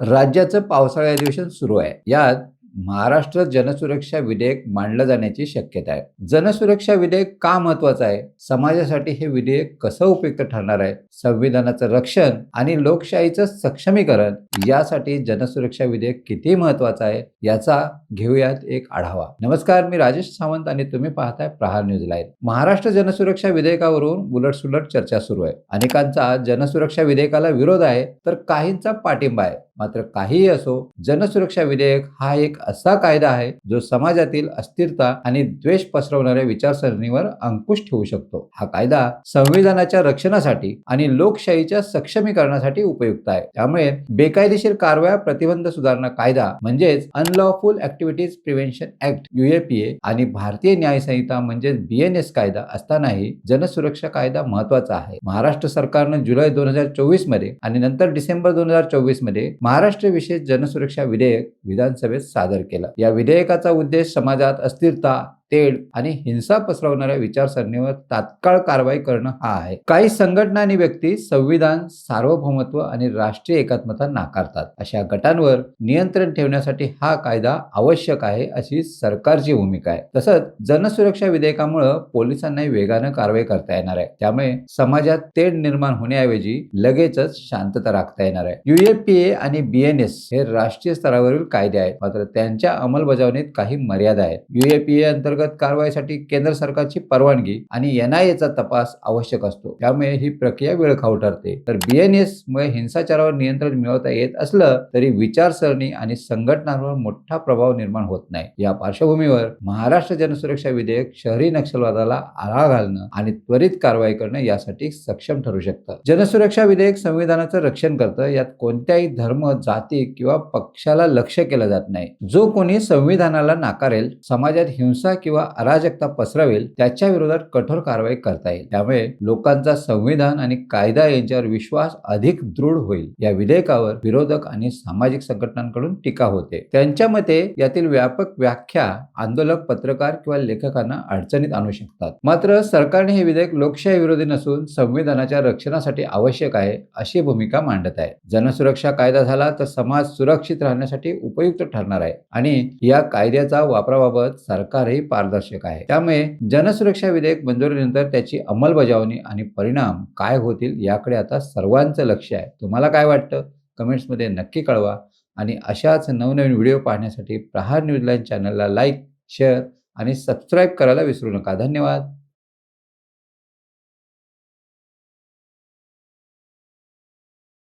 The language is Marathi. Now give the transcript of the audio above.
राज्याचं पावसाळी अधिवेशन सुरू आहे. यात महाराष्ट्र जनसुरक्षा विधेयक मांडलं जाण्याची शक्यता आहे. जनसुरक्षा विधेयक का महत्वाचं आहे? समाजासाठी हे विधेयक कसं उपयुक्त ठरणार आहे? संविधानाचं रक्षण आणि लोकशाहीचं सक्षमीकरण यासाठी जनसुरक्षा विधेयक किती महत्वाचं आहे? याचा घेऊयात एक आढावा. नमस्कार मी राजेश सावंत आणि तुम्ही पाहताय प्रहार न्यूज लाईन महाराष्ट्र जनसुरक्षा विधेयकावरून उलटसुलट चर्चा सुरू आहे. अनेकांचा जनसुरक्षा विधेयकाला विरोध आहे तर काहींचा पाठिंबा आहे. मात्र काहीही असो जनसुरक्षा विधेयक हा एक असा कायदा आहे जो समाजातील अस्थिरता आणि द्वेष पसरवणाऱ्या विचारसरणीवर अंकुश ठेवू शकतो. हा कायदा संविधानाच्या रक्षणासाठी आणि लोकशाहीच्या सक्षमीकरणासाठी उपयुक्त आहे. त्यामुळे बेकायदेशीर कारवाया प्रतिबंध सुधारणा कायदा म्हणजेच unlawful activities prevention act UAPA आणि भारतीय न्याय संहिता म्हणजेच बीएनएस कायदा असतानाही जनसुरक्षा कायदा महत्त्वाचा आहे. महाराष्ट्र सरकारनं जुलै दोन हजार चोवीसमध्ये आणि नंतर डिसेंबर दोन हजार चोवीसमध्ये महाराष्ट्र विशेष जनसुरक्षा विधेयक विधानसभेत सादर केलं. या विधेयकाचा उद्देश समाजात अस्थिरता तेढ आणि हिंसा पसरवणाऱ्या विचारसरणीवर तात्काळ कारवाई करणं हा आहे. काही संघटना आणि व्यक्ती संविधान सार्वभौमत्व आणि राष्ट्रीय एकात्मता नाकारतात. अशा गटांवर नियंत्रण ठेवण्यासाठी हा कायदा आवश्यक आहे अशी सरकारची भूमिका आहे. तसंच जनसुरक्षा विधेयकामुळे पोलिसांनाही वेगानं कारवाई करता येणार आहे. त्यामुळे समाजात तेढ निर्माण होण्याऐवजी लगेचच शांतता राखता येणार आहे. युएपीए आणि बीएनएस हे राष्ट्रीय स्तरावरील कायदे आहेत. मात्र त्यांच्या अंमलबजावणीत काही मर्यादा आहेत. युएपीए अंतर्गत कारवाईसाठी केंद्र सरकारची परवानगी आणि एनआयएचा तपास आवश्यक असतो. त्यामुळे ही प्रक्रिया वेळखाऊ ठरते. तर बीएनएस मुळे हिंसाचारावर नियंत्रण मिळवता येत असलं तरी विचारसरणी आणि संघटनांवर मोठा प्रभाव निर्माण होत नाही. या पार्श्वभूमीवर महाराष्ट्र जनसुरक्षा विधेयक शहरी नक्षलवादाला आळा घालणं आणि त्वरित कारवाई करणं यासाठी सक्षम ठरू शकतं. जनसुरक्षा विधेयक संविधानाचं रक्षण करतं. यात कोणत्याही धर्म जाती किंवा पक्षाला लक्ष केलं जात नाही. जो कोणी संविधानाला नाकारेल समाजात हिंसा किंवा किंवा अराजकता पसरवेल त्याच्या विरोधात कठोर कारवाई करता येईल. त्यामुळे लोकांचा संविधान आणि कायदा यांच्यावर विश्वास अधिक दृढ होईल. या विधेयकावर विरोधक आणि सामाजिक संघटनांकडून टीका होते. त्यांच्या मते यातील व्यापक व्याख्या आंदोलक पत्रकार किंवा लेखकांना अडचणीत आणू शकतात. मात्र सरकारने हे विधेयक लोकशाही विरोधी नसून संविधानाच्या रक्षणासाठी आवश्यक आहे अशी भूमिका मांडत आहे. जनसुरक्षा कायदा झाला तर समाज सुरक्षित राहण्यासाठी उपयुक्त ठरणार आहे आणि या कायद्याचा वापराबाबत सरकारही पारदर्शक आहे. त्यामुळे जनसुरक्षा विधेयक मंजुरीनंतर त्याची अंमलबजावणी आणि परिणाम काय होतील याकडे आता सर्वांचं लक्ष आहे. तुम्हाला काय वाटतं? कमेंट्समध्ये नक्की कळवा आणि अशाच नवनवीन व्हिडिओ पाहण्यासाठी प्रहार न्यूजलाईन चॅनलला लाईक शेअर आणि सबस्क्राईब करायला विसरू नका. धन्यवाद.